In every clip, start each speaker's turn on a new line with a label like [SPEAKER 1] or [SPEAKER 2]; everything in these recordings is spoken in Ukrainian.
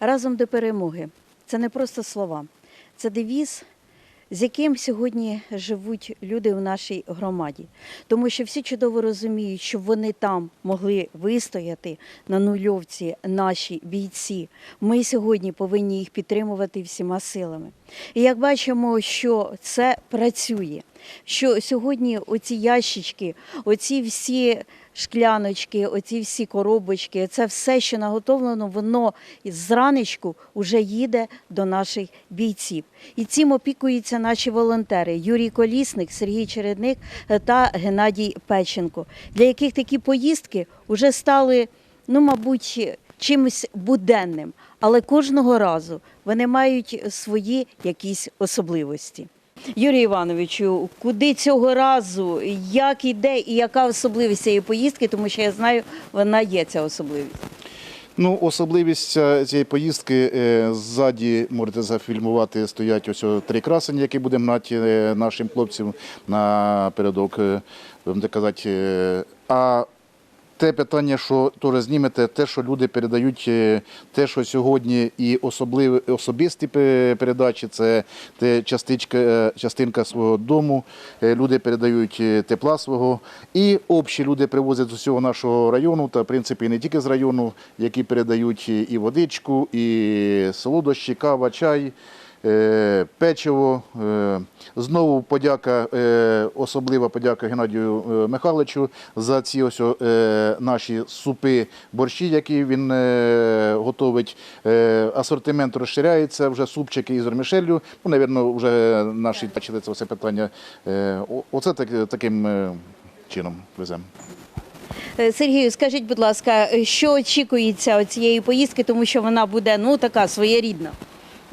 [SPEAKER 1] Разом до перемоги. Це не просто слова, це девіз, з яким сьогодні живуть люди в нашій громаді. Тому що всі чудово розуміють, що вони там могли вистояти на нульовці наші бійці. Ми сьогодні повинні їх підтримувати всіма силами. І як бачимо, що це працює, що сьогодні оці ящички, оці всі шкляночки, оці всі коробочки, це все, що наготовлено, воно з ранечку вже їде до наших бійців. І цим опікуються наші волонтери Юрій Колісник, Сергій Чередник та Геннадій Печенко, для яких такі поїздки вже стали, ну, мабуть, чимось буденним, але кожного разу вони мають свої якісь особливості. Юрій Івановичу, куди цього разу, як іде і яка особливість цієї поїздки, тому що я знаю, вона є ця особливість.
[SPEAKER 2] Ну, особливість е, цієї поїздки е, ззаді можете зафільмувати, стоять ось три красені, які будемо гнати е, нашим хлопцям на передок, будемо так казати. А те питання, що теж знімете, те, що люди передають, е, те, що сьогодні і особливі особисті передачі, це те частичка, е, частинка свого дому. е, Люди передають тепла свого. І общі люди привозять з усього нашого району, та в принципі не тільки з району, які передають і водичку, і солодощі, кава, чай. Е, Печиво. Е, Знову подяка, е, особлива подяка Геннадію Михайловичу за ці ось наші супи борщі, які він готовить. Асортимент розширяється, вже супчики із вермішеллю. Ну, навірно, вже наші бачили це все питання. Оце так, таким чином веземо.
[SPEAKER 1] Сергію, скажіть, будь ласка, що очікується цієї поїздки, тому що вона буде ну така своєрідна.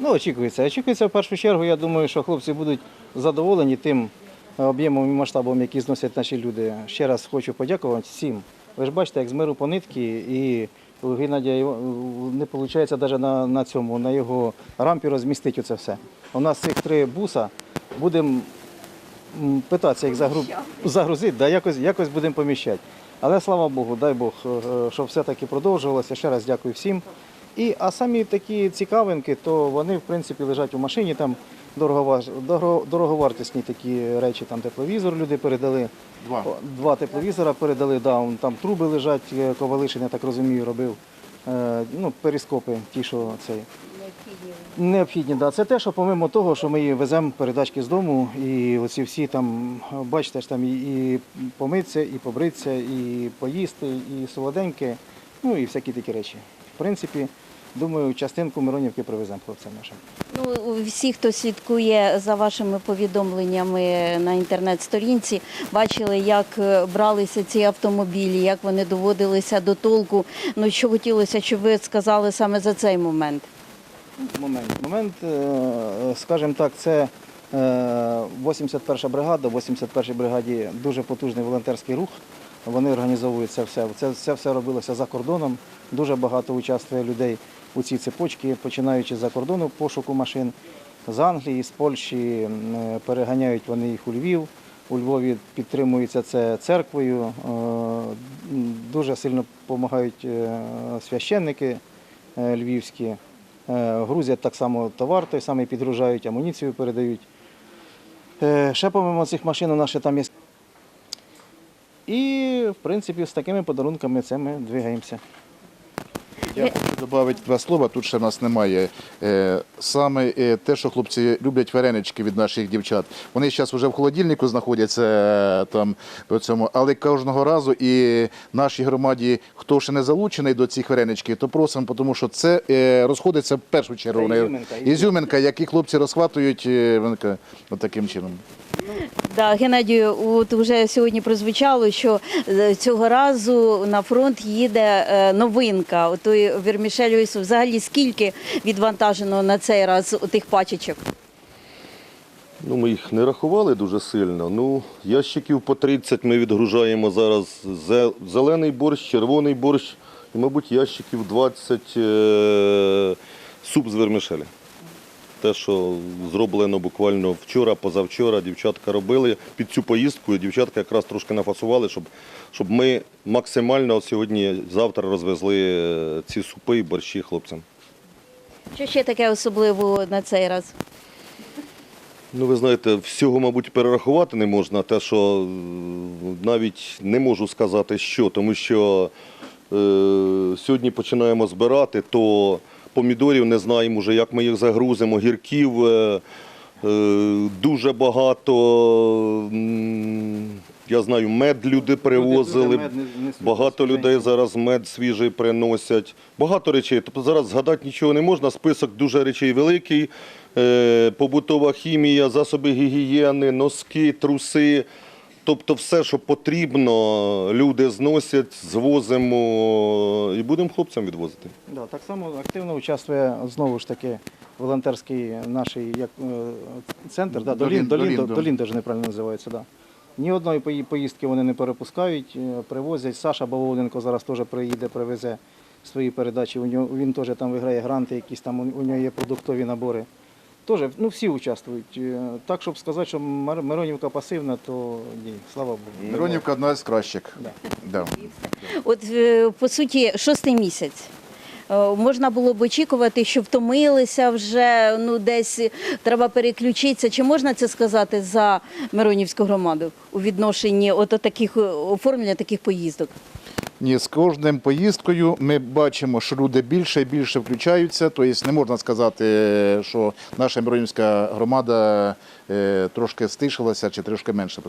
[SPEAKER 3] Ну, очікується. Очікується в першу чергу. Я думаю, що хлопці будуть задоволені тим е, об'ємом і масштабом, які зносять наші люди. Ще раз хочу подякувати всім. Ви ж бачите, як з миру по нитки, і у Геннадія не виходить навіть на, на цьому, на його рампі розмістити це все. У нас цих три буса будемо питатися, як загру... загрузити, да, якось, якось будемо поміщати. Але слава Богу, дай Бог, е, е, щоб все-таки продовжувалося. Ще раз дякую всім. І, а самі такі цікавинки, то вони в принципі лежать у машині, там дороговаж... дороговартісні такі речі, там тепловізор люди передали.
[SPEAKER 2] Два.
[SPEAKER 3] Два тепловізора передали, да, там труби лежать, е, Ковалишин, я так розумію, робив. Е, ну, перископи, ті, що цей. Необхідні, да. Це те, що помимо того, що ми веземо передачки з дому, і оці всі там, бачите ж там і, і помитися, і побритися, і поїсти, і солоденьке, ну і всякі такі речі. В принципі, думаю, частинку Миронівки привеземо хлопцям нашим.
[SPEAKER 1] Ну, всі, хто слідкує за вашими повідомленнями на інтернет-сторінці, бачили, як е, бралися ці автомобілі, як вони доводилися до толку. Ну що хотілося, щоб ви сказали саме за цей момент.
[SPEAKER 3] Момент. Момент, е, скажімо так, це е, 81 бригада. В 81 бригаді дуже потужний волонтерський рух. Вони організовують це все. Це, це все робилося за кордоном. Дуже багато участвує людей у цій цепочці, починаючи за кордону пошуку машин з Англії, з Польщі. е, Переганяють вони їх у Львів. У Львові підтримується це церквою. Е, Дуже сильно допомагають е, священники львівські. Грузять так само товар, той самий підгружають, амуніцію передають. Ще помимо цих машин у нас там є. І, в принципі, з такими подарунками це ми двигаємося.
[SPEAKER 2] Я хочу додати два слова. Тут ще в нас немає. Е, Саме е, те, що хлопці люблять варенички від наших дівчат. Вони зараз вже в холодильнику знаходяться е, там по цьому, але кожного разу і нашій громаді, хто ще не залучений до цих вареничків, то просимо, тому що це е, розходиться в першу чергу.
[SPEAKER 3] Ізюминка,
[SPEAKER 2] ізюминка, які хлопці розхватують е, таким чином.
[SPEAKER 1] Да, Геннадію, от вже сьогодні прозвучало, що е, цього разу на фронт їде е, новинка. Отой Вермішель Ісу. Взагалі скільки відвантажено на цей раз тих пачечок?
[SPEAKER 4] Ну, ми їх не рахували дуже сильно. Ну, ящиків по 30 ми відгружаємо зараз. Зелений борщ, червоний борщ і, мабуть, ящиків 20 е- суп з вермишелі. Те, що зроблено буквально вчора, позавчора, дівчатка робили під цю поїздку. і Дівчатка якраз трошки нафасували, щоб, щоб ми максимально сьогодні, завтра розвезли е, ці супи і борщі хлопцям.
[SPEAKER 1] Що ще таке особливого на цей раз?
[SPEAKER 4] Ну, ви знаєте, всього, мабуть, перерахувати не можна, те, що е, навіть не можу сказати, що, тому що е, сьогодні починаємо збирати, то помідорів не знаємо вже, як ми їх загрузимо, гірків е, е, дуже багато. Я знаю, мед люди привозили. Багато людей зараз мед свіжий приносять. Багато речей. Тобто зараз згадати нічого не можна. Список дуже речей великий. Е, побутова хімія, засоби гігієни, носки, труси. Тобто все, що потрібно, люди зносять, звозимо і будемо хлопцям відвозити.
[SPEAKER 3] Да, так само активно участвує знову ж таки волонтерський наш як, е, центр, да, Долін,
[SPEAKER 2] Долін,
[SPEAKER 3] Долін,
[SPEAKER 2] Долін,
[SPEAKER 3] Долін, даже неправильно називається. Да. Ні одної пої- поїздки вони не перепускають, е, привозять. Саша Бавовненко зараз теж приїде, привезе свої передачі. У нього, він теж там виграє гранти, якісь там у, у нього є продуктові набори. Теж, ну всі участвують. Е, Так, щоб сказати, що Мир- Миронівка пасивна, то ні, слава Богу.
[SPEAKER 2] Миронівка одна з кращих.
[SPEAKER 3] Да.
[SPEAKER 2] Да.
[SPEAKER 1] От е, по суті, шостий місяць. Е, Можна було б очікувати, що втомилися вже, ну десь треба переключитися. Чи можна це сказати за Миронівську громаду у відношенні от таких оформлення таких поїздок?
[SPEAKER 2] Ні, з кожним поїздкою ми бачимо, що люди більше і більше включаються. Тобто не можна сказати, що наша Миронівська громада е, трошки стишилася чи трошки менше.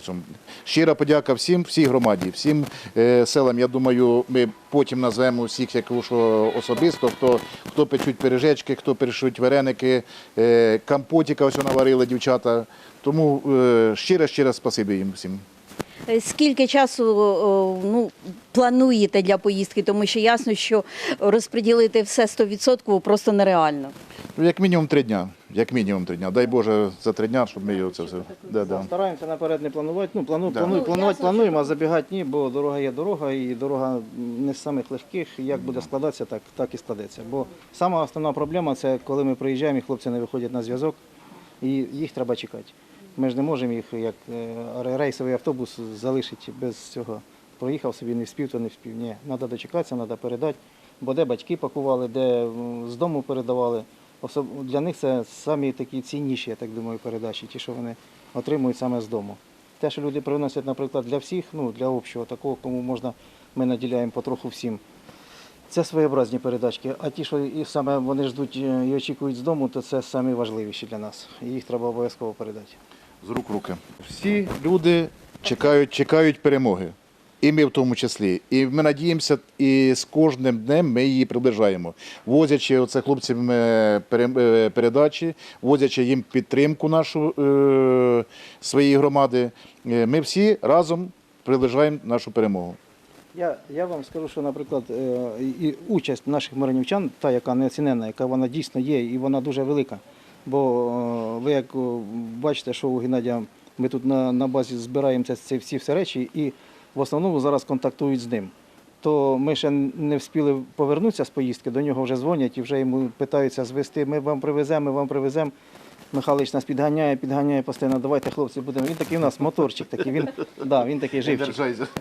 [SPEAKER 2] Щира подяка всім, всій громаді, всім е, селам. Я думаю, ми потім назвемо всіх що особисто, хто, печуть пиріжечки, хто печуть вареники, е, компотіка ось наварили дівчата. Тому е, щире, щире спасибі їм всім.
[SPEAKER 1] Е, Скільки часу ну, плануєте для поїздки? Тому що ясно, що розподілити все 100% просто нереально.
[SPEAKER 2] Ну, як мінімум три дня. Як мінімум три дня. Дай Боже за три дня, щоб ми його це все. Да, да.
[SPEAKER 3] Стараємося наперед не планувати. Ну, плану,
[SPEAKER 2] Да.
[SPEAKER 3] плану,
[SPEAKER 1] Ну,
[SPEAKER 3] планувати
[SPEAKER 1] ясно,
[SPEAKER 3] плануємо, а забігати ні, бо дорога є дорога, і дорога не з самих легких. Як буде складатися, так, так і складеться. Бо сама основна проблема це коли ми приїжджаємо і хлопці не виходять на зв'язок, і їх треба чекати. Ми ж не можемо їх, як е, рейсовий автобус, залишити без цього. Проїхав собі, не вспів, то не вспів. Ні, треба дочекатися, треба передати. Бо де батьки пакували, де з дому передавали. Для них це самі такі цінніші, я так думаю, передачі, ті, що вони отримують саме з дому. Те, що люди приносять, наприклад, для всіх, ну для общого, такого, кому можна, ми наділяємо потроху всім. Це своєобразні передачки. А ті, що і саме вони ждуть е, і очікують з дому, то це самі важливіші для нас. Їх треба обов'язково передати.
[SPEAKER 2] З рук в руки. Всі люди чекають, чекають перемоги. І ми в тому числі. І ми надіємося, і з кожним днем ми її приближаємо. Возячи оце хлопцям е, е, передачі, возячи їм підтримку нашу е, своєї громади, ми всі разом приближаємо нашу перемогу.
[SPEAKER 3] Я, я вам скажу, що, наприклад, і участь наших миронівчан, та, яка неоцінена, яка вона дійсно є, і вона дуже велика. Бо е, ви як е, бачите, що у Геннадія ми тут на, на базі збираємо це, ці всі все речі і в основному зараз контактують з ним. То ми ще не встигли повернутися з поїздки, до нього вже дзвонять і вже йому питаються звести, ми вам привеземо, ми вам привеземо. Михайлович нас підганяє, підганяє постійно, давайте хлопці будемо. Він такий у нас моторчик такий, він, да, він такий живчик.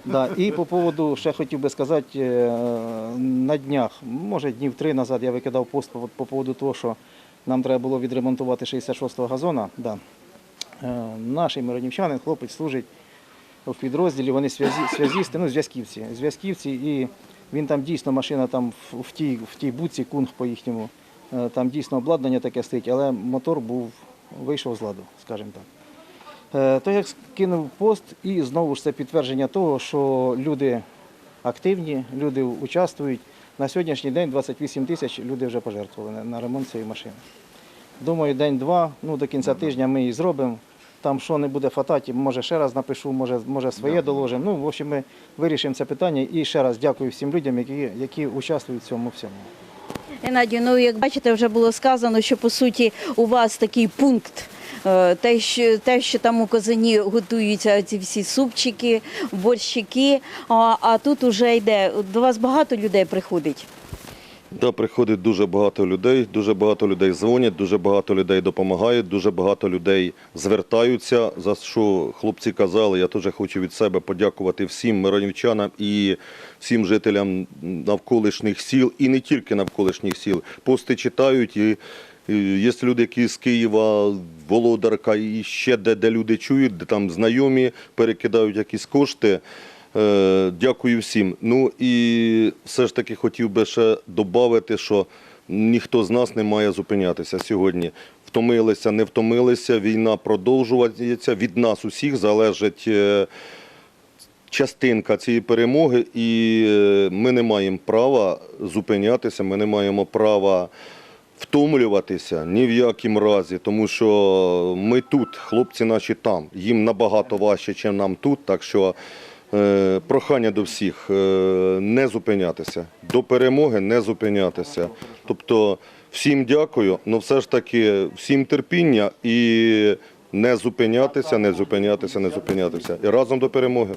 [SPEAKER 3] Да. І по поводу, ще хотів би сказати, е, на днях, може днів три назад я викидав пост по, по поводу того, що нам треба було відремонтувати 66-го газона. Да. Е, Наш миронівчанин, хлопець служить в підрозділі, вони зв'язі, зв'язісти, ну, зв'язківці, зв'язківці, і він там дійсно машина там в, тій, в тій буці, кунг по їхньому, е, там дійсно обладнання таке стоїть, але мотор був, вийшов з ладу, скажімо так. Е, То як скинув пост, і знову ж це підтвердження того, що люди активні, люди участвують. На сьогоднішній день 28 тисяч люди вже пожертвували на- ремонт цієї машини. Думаю, день-два, ну до кінця тижня ми її зробимо. Там що не буде фататі, може ще раз напишу, може, може своє доложимо. Ну, в общем, ми вирішимо це питання. І ще раз дякую всім людям, які, які участвують в цьому всьому.
[SPEAKER 1] Геннадію, ну як бачите, вже було сказано, що по суті у вас такий пункт. Е, Те що, те, що там у Козині готуються ці всі супчики, борщики, а, а тут уже йде. До вас багато людей приходить.
[SPEAKER 4] Да, приходить дуже багато людей, дуже багато людей дзвонять, дуже багато людей допомагають, дуже багато людей звертаються. За що хлопці казали, я теж хочу від себе подякувати всім миронівчанам і всім жителям навколишніх сіл, і не тільки навколишніх сіл. Пости читають і. І Є люди, які з Києва, Володарка і ще де, де люди чують, де там знайомі перекидають якісь кошти. Е, Дякую всім. Ну і все ж таки хотів би ще додати, що ніхто з нас не має зупинятися сьогодні. Втомилися, не втомилися, війна продовжується. Від нас усіх залежить е, частинка цієї перемоги, і е, ми не маємо права зупинятися, ми не маємо права втомлюватися ні в якому разі, тому що ми тут, хлопці наші там. Їм набагато важче, ніж нам тут. Так що е, прохання до всіх е, не зупинятися, до перемоги не зупинятися. Тобто всім дякую, але все ж таки всім терпіння і не зупинятися, не зупинятися, не зупинятися. І разом до перемоги.